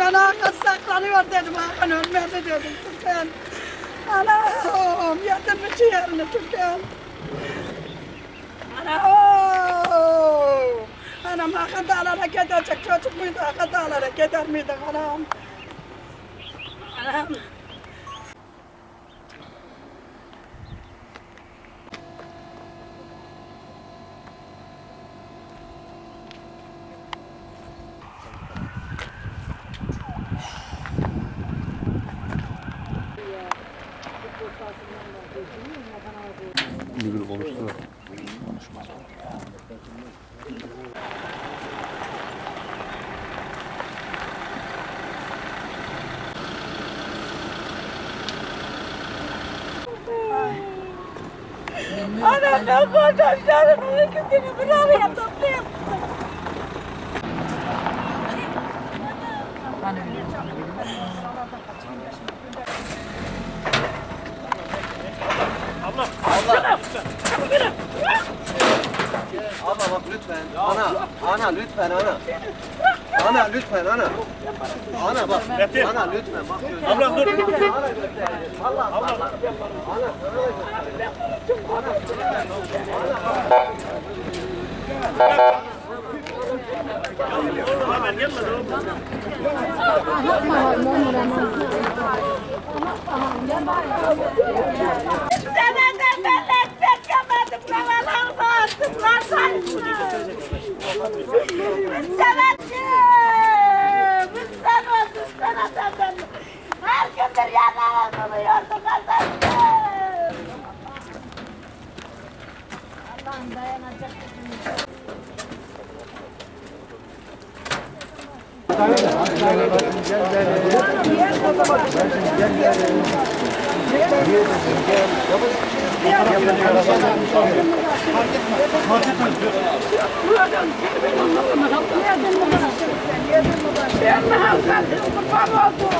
Ben Hakan saklanıyor dedim. Hakan ölmedi dedim. Türkan. Anam yatırmış yerini Türkan. Anam. Anam Hakan dağlara gidecek çocuk muydu? Hakan dağlara gider miydi anam? Anam. Müdür konuştu da. Anam ben kardeşlerimin ikisini bir araya toplayayım. Abla bak lütfen. Ana, ana lütfen ana. Ana lütfen ana. Ana bak. Ana lütfen bak. Abla dur. Ana lütfen. Allah Allah. Ana. Seneden Her gündür yanına kılıyordu kazandı. Allah'ım dayanacak gücüm yok. Nereye